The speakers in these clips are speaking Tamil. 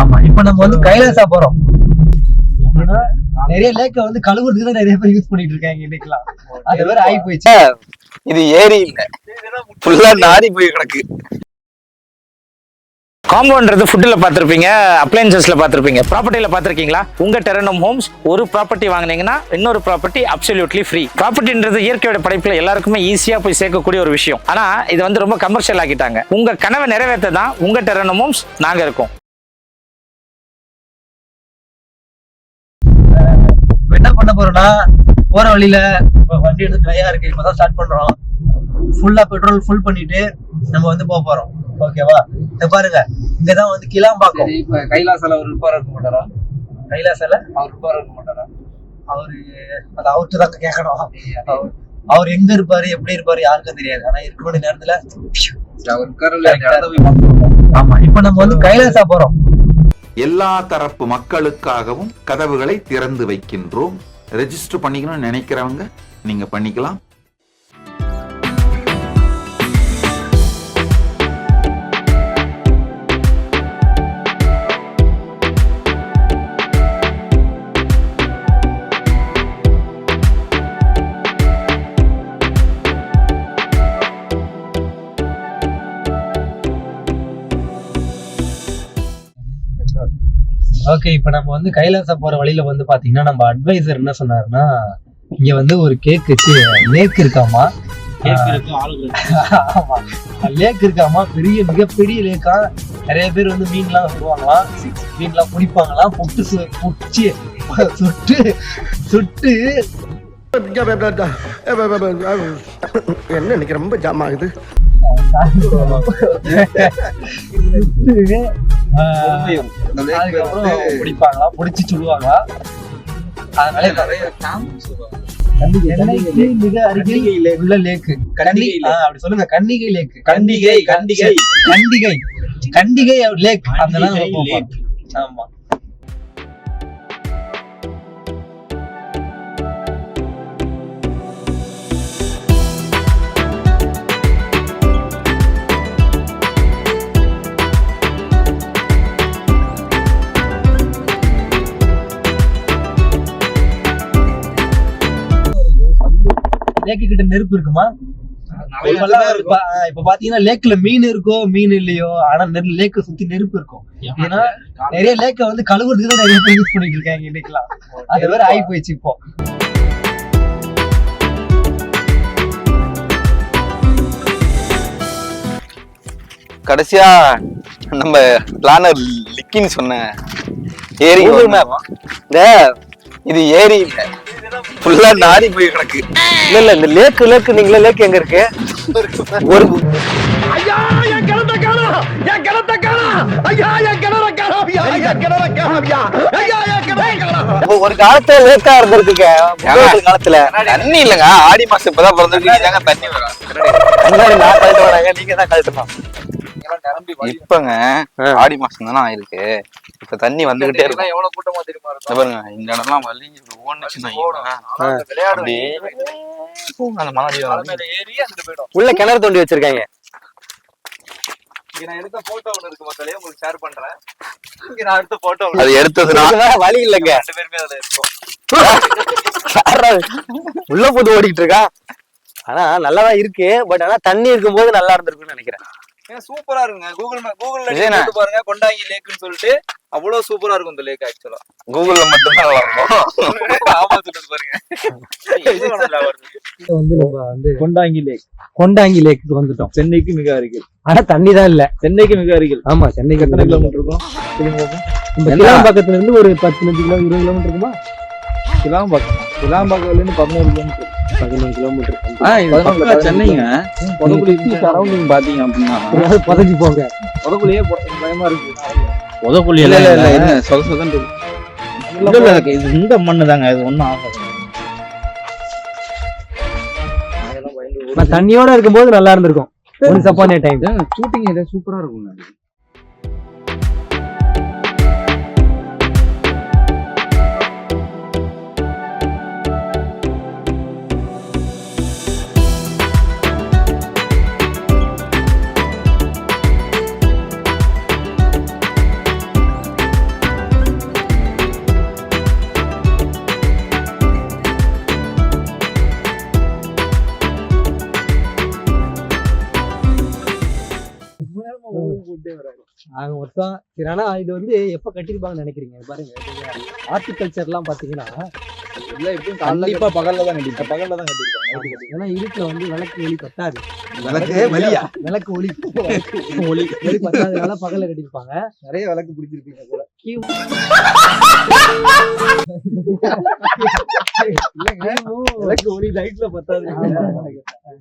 ஆமா இப்ப நம்ம வந்து கைலாசா போறோம். நிறைய லேக்க வந்து கழுவுறதுக்கு தான் நிறைய பேர் யூஸ் பண்ணிட்டு இருக்காங்க இன்னைக்கெல்லாம். அது வேற ஆகி போயிடுச்சு. இது ஏரி இல்ல. ஃபுல்லா நாரி போய் கிடக்கு. காம்பவுண்ட்றது ஃபுட்டில் பார்த்துருப்பீங்க அப்ளைன்சஸ்ல பார்த்துருப்பீங்க. ப்ராப்பர்ட்டியில் பார்த்துருக்கீங்களா? உங்க டெரனம் ஹோம்ஸ் ஒரு ப்ராப்பர்ட்டி வாங்குனீங்கன்னா இன்னொரு ப்ராப்பர்ட்டி அப்சல்யூட்லி ஃப்ரீ ப்ராப்பர்ட்டின்றது இயற்கையோட படைப்புல எல்லாருக்குமே ஈஸியா போய் சேர்க்கக்கூடிய ஒரு விஷயம். ஆனா இது வந்து ரொம்ப கமர்ஷியல் ஆக்கிட்டாங்க. உங்க கனவை நிறைவேற்ற தான் உங்க டெரனம் ஹோம்ஸ் நாங்க இருக்கோம். பண்ண போறோம்னா போற வழியில வண்டி எடுத்து ட்ரையா இருக்கு இப்பதான் ஸ்டார்ட் பண்றோம். ஃபுல்லா பெட்ரோல் ஃபுல் பண்ணிட்டு நம்ம வந்து போக போறோம். ஓகேவா இத பாருங்க. இங்கதான் வந்து கிளாம்பாக்கம். இப்ப கைலாசால அவர் இருப்பாரா இருக்க மாட்டாரா? கைலாசல? அவர் இருப்பாரா இருக்க மாட்டாரா? அவரு அது அவர்கிட்ட தான் கேட்கணும் அவர் எங்க இருப்பாரு எப்படி இருப்பாரு யாருக்கும் தெரியாது. ஆனா இருக்க வேண்டிய நேரத்துல ஆமா இப்ப நம்ம வந்து கைலாசா போறோம். எல்லா தரப்பு மக்களுக்காகவும் கதவுகளை திறந்து வைக்கின்றோம். ரெஜிஸ்டர் பண்ணிக்கணும்னு நினைக்கிறவங்க நீங்க பண்ணிக்கலாம். ஓகே இப்ப நம்ம வந்து கைலாசா போற வழியில வந்து பாத்தீங்கன்னா நம்ம அட்வைசர் என்ன சொன்னாருன்னா இங்க வந்து ஒரு கேக் வச்சு லேக் இருக்காமா லேக் இருக்காமா பெரிய மிகப்பெரிய லேக்கா நிறைய பேர் வந்து மீன்லாம் சுடுவாங்களாம் மீன்லாம் பிடிப்பாங்களாம் புட்டு சு- புடிச்சு சுட்டு சுட்டு. என்ன இன்னைக்கு ரொம்ப ஜாம் ஆகுது? பிடிப்பாங்களாம் பிடிச்சி சுடுவாங்களா? அதனால மிக அருகில் உள்ள லேக்கு கண்டிகை அப்படி சொல்லுங்க. கண்டிகை லேக். கண்டிகை, கண்டிகை. கண்டிகை கண்டிகை லேக். போவோம். ஆமா. லேக்கு கிட்ட நெருப்பு இருக்குமா? இப்ப பாத்தீங்கன்னா லேக்ல மீன் இருக்கோ மீன் இல்லையோ ஆனா நெரு லேக்க சுத்தி நெருப்பு இருக்கும். ஏன்னா நிறைய லேக்க வந்து கழுவுறதுக்கு தான் நிறைய பேர் யூஸ் பண்ணிட்டு இருக்காங்க இன்னைக்கெல்லாம். அது வேற ஆகி போயிடுச்சு இப்போ. கடைசியா நம்ம பிளானர் லிக்கின்னு சொன்ன ஏரி இந்த இது ஏரி இல்ல ஃபுல்லா நாரி போய் கிடக்கு. இல்ல இல்ல இந்த லேக்கு லேக்கு நீங்களே லேக் எங்க இருக்கு? ஒரு ஐயா என் கிணத்த காணோம் என் கிணத்த காணோம் ஐயா என் கிணற காணோம் ஐயா என் கிணற காணோம் ஐயா. என் கிணற காணோம் ஒரு காலத்துல லேக்கா இருந்திருக்குங்க. முன்னோர்கள் காலத்துல. தண்ணி இல்லங்க. ஆடி மாசம் இப்பதான் பிறந்திருக்கு. தாங்க தண்ணி வரும். நீங்க தான் கழட்டணும். இப்பங்க ஆடி மாசம் தானே ஆயிருக்கு. இப்ப தண்ணி வந்துகிட்டே இருக்கும். எவ்வளவு கூட்டமா தெரியுமா இருக்கும்? பாருங்க இந்த இடம்லாம் வலி ஓடுச்சுன்னா உள்ள கிணறு தோண்டி வச்சிருக்காங்க. இங்க நான் எடுத்த போட்டோ ஒண்ணு இருக்கு மக்களே உங்களுக்கு ஷேர் பண்றேன். இங்க நான் எடுத்த போட்டோ அது எடுத்ததுனா இதுதான் வழி இல்லைங்க. ரெண்டு பேருமே அதுல இருக்கும். உள்ள போட்டு ஓடிட்டு இருக்கா? ஆனா நல்லாதான் இருக்கு. பட் ஆனா தண்ணி இருக்கும்போது நல்லா இருந்திருக்கும்னு நினைக்கிறேன். ஏன் சூப்பரா இருக்குங்க. கூகுள் கூகுள்ல. போட்டு பாருங்க கொண்டாங்கி லேக்குன்னு சொல்லிட்டு அவ்வளவு சூப்பரா இருக்கும் இந்த லேக் ஆக்சுவலா கூகுள்ல மட்டும்தான் நல்லா இருக்கும் ஆமா சொல்லுது பாருங்க. இது. வந்து நம்ம வந்து கொண்டாங்கி லேக் கொண்டாங்கி லேக்கு வந்துட்டோம். சென்னைக்கு மிக அருகில். ஆனா தண்ணி தான் இல்ல. சென்னைக்கு மிக அருகில். ஆமா சென்னைக்கு எத்தனை கிலோமீட்டர் இருக்கும்? நம்ம கிளாம்பாக்கத்துல இருந்து ஒரு பத்து கிலோ இருபது கிலோமீட்டர் இருக்குமா? கிளாம்பாக்கம். கிளாம்பாக்கம்ல இருந்து பதினோரு கிலோமீட்டர் பதினஞ்சு கிலோமீட்டர் சென்னைங்க. புதக்குழி சரௌண்டிங் பாத்தீங்க அப்படின்னா. பதஞ்சு போங்க. புதக்குழியே பயமா இருக்கு. உதக்குழி இல்ல எல்லாம் இல்ல இல்ல இல்ல. என்ன சொத சொதன்னு இருக்கு. இது இந்த மண்ணு தாங்க இது ஒண்ணும் ஆகாது. தண்ணியோட இருக்கும்போது நல்லா இருந்திருக்கும். ஒன்ஸ் அப்பான் டைம் ஷூட்டிங் சூப்பரா இருக்கும் ஆக மொத்தம் சரி ஆனா இது வந்து எப்ப கட்டிருப்பாங்கன்னு நினைக்கிறீங்க? பாருங்க ஹார்டிகல்ச்சர் எல்லாம் பாத்தீங்கன்னா இல்ல எப்படியும் கண்டிப்பா பகல்ல தான் கட்டிருப்பாங்க பகல்ல தான் கட்டிருப்பாங்க ஏன்னா இருட்டுல வந்து விளக்கு ஒளி பத்தாது. விளக்கு வலியா? விளக்கு ஒளி. ஒளி. ஒளி பத்தாதனால பகல்ல கட்டிருப்பாங்க நிறைய விளக்கு பிடிச்சிருப்பீங்க போல. விளக்கு ஒளி லைட்ல பத்தாது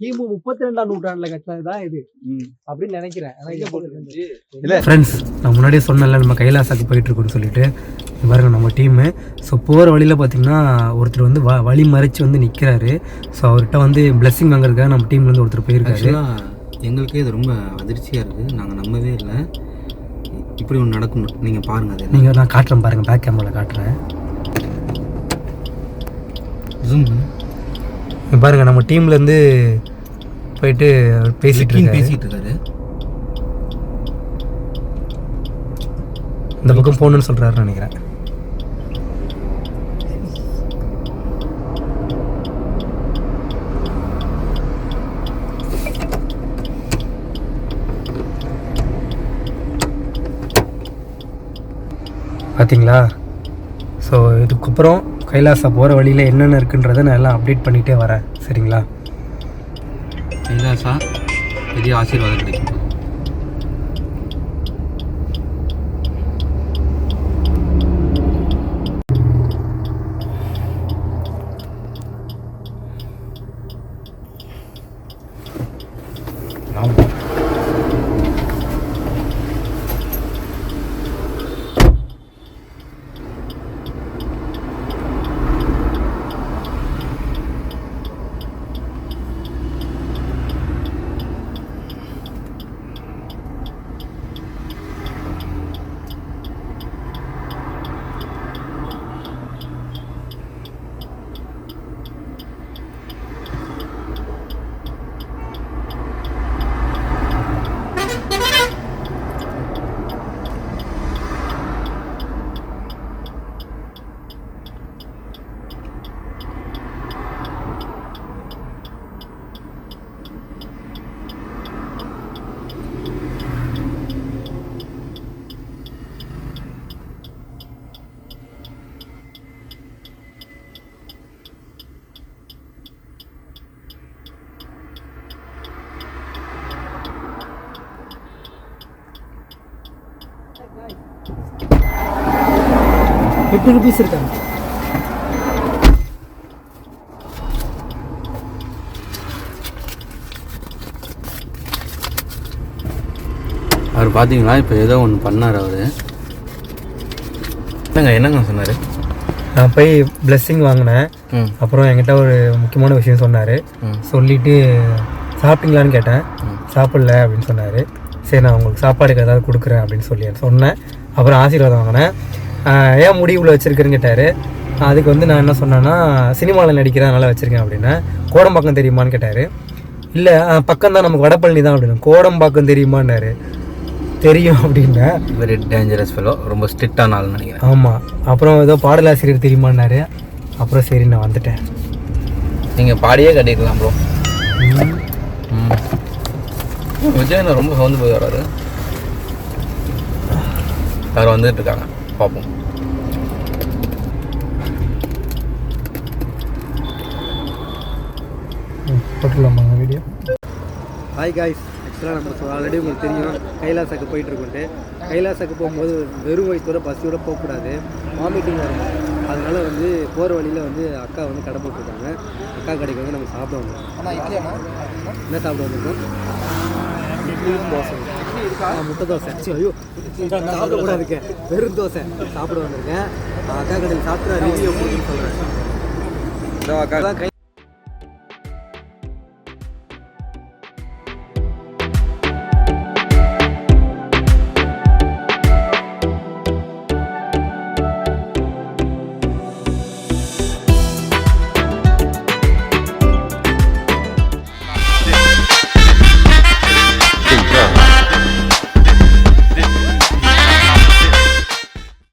கிமு முப்பத்தி ரெண்டாம் நூற்றாண்டுல கட்டினதுதான் இது. அப்படின்னு நினைக்கிறேன். இங்க ஃப்ரெண்ட்ஸ் நான் முன்னாடியே சொன்னேன்ல நம்ம கைலாசாக்கு போயிட்டு இருக்கோம்னு சொல்லிட்டு. பாருங்க நம்ம டீமு ஸோ போகிற வழியில் பார்த்தீங்கன்னா ஒருத்தர் வந்து வ வழி மறைச்சு வந்து நிற்கிறாரு ஸோ அவர்கிட்ட வந்து பிளெஸிங் வாங்குறதுக்காக நம்ம டீம்லேருந்து ஒருத்தர் போயிருக்காரு. எங்களுக்கே இது ரொம்ப அதிர்ச்சியாக இருக்குது நாங்கள் நம்பவே இல்லை. இப்படி ஒன்று நடக்கும் நீங்கள் பாருங்கள் அது. நீங்கள் நான் காட்டுறேன் பாருங்கள் பேக் கேமராவில் காட்டுறேன். ஜூம் பாருங்க நம்ம டீம்லேருந்து போயிட்டு பேசிட்டு இருக்காரு. பேசிகிட்டு இருக்காரு. இந்த பக்கம் போகணுன்னு சொல்கிறாருன்னு நினைக்கிறேன். பார்த்தீங்களா ஸோ இதுக்கப்புறம் கைலாசா போகிற வழியில் என்னென்ன இருக்குன்றதை நான் எல்லாம் அப்டேட் பண்ணிகிட்டே வரேன். சரிங்களா? கைலாசா பெரிய ஆசீர்வாதம் கிடைக்கும். எட்டு ருபீஸ் இருக்காங்க. அவர் பார்த்தீங்களா இப்போ ஏதோ ஒன்று பண்ணார் அவர். என்னங்க என்னங்க சொன்னார்? நான் போய் பிளெஸ்ஸிங் வாங்கினேன். அப்புறம் என்கிட்ட ஒரு முக்கியமான விஷயம் சொன்னார். ம். சொல்லிட்டு சாப்பிட்டீங்களான்னு கேட்டேன். சாப்பிடல அப்படின்னு சொன்னார். சரி நான் உங்களுக்கு சாப்பாடுக்கு ஏதாவது கொடுக்குறேன் அப்படின்னு சொல்லி சொன்னேன். அப்புறம் ஆசீர்வாதம் வாங்கினேன். ஏன் முடி இவ்வளோ வச்சிருக்கிறேன்னு கேட்டார். அதுக்கு வந்து நான் என்ன சொன்னேன்னா சினிமாவில் நடிக்கிறேன் வச்சுருக்கேன் அப்படின்னேன் கோடம்பாக்கம் தெரியுமான்னு கேட்டார். இல்லை பக்கம் தான் நமக்கு வடபழனி தான் அப்படின்னு. கோடம்பாக்கம் தெரியுமான்னாரு. தெரியும் அப்படின்னேன் வெரி டேஞ்சரஸ் ஃபெலோ ரொம்ப ஸ்ட்ரிக்டான ஆள்னு நினைக்கிறேன். ஆமாம் அப்புறம் ஏதோ பாடலாசிரியர் தெரியுமான்னாரு. அப்புறம் சரி நான் வந்துட்டேன். நீங்கள் பாடியே கட்டிக்கலாம் ப்ரோ ம். விஜயனை ரொம்ப சவுந்து போய் வராரு யாரும் வந்துட்டு இருக்காங்க. பார்ப்போம். போட்டுடலாமா வீடியோ ஹாய் காய்ஸ் ஆக்சுவலாக நம்ம ஆல்ரெடி உங்களுக்கு தெரியும். கைலாசாக்கு போயிட்டு இருக்கோன்ட்டு கைலாசாக்கு போகும்போது வெறும் வயிற்றோட பசியோட போகக்கூடாது. வாமிட்டிங் வரும். அதனால வந்து போகிற வழியில் வந்து அக்கா வந்து கடை போட்டிருக்காங்க. அக்கா கடைக்கு வந்து நம்ம சாப்பிட வந்தோம் என்ன சாப்பிட வந்திருக்கோம்? இட்லியும் தோசை முட்டை தோசை. ஐயோ சாப்பிட இருக்கேன். வெறும் தோசை. சாப்பிட வந்திருக்கேன். அக்கா கடையில் சாப்பிட்டு ரிவ்யூ கொடுக்குன்னு சொல்கிறேன் அதான் கை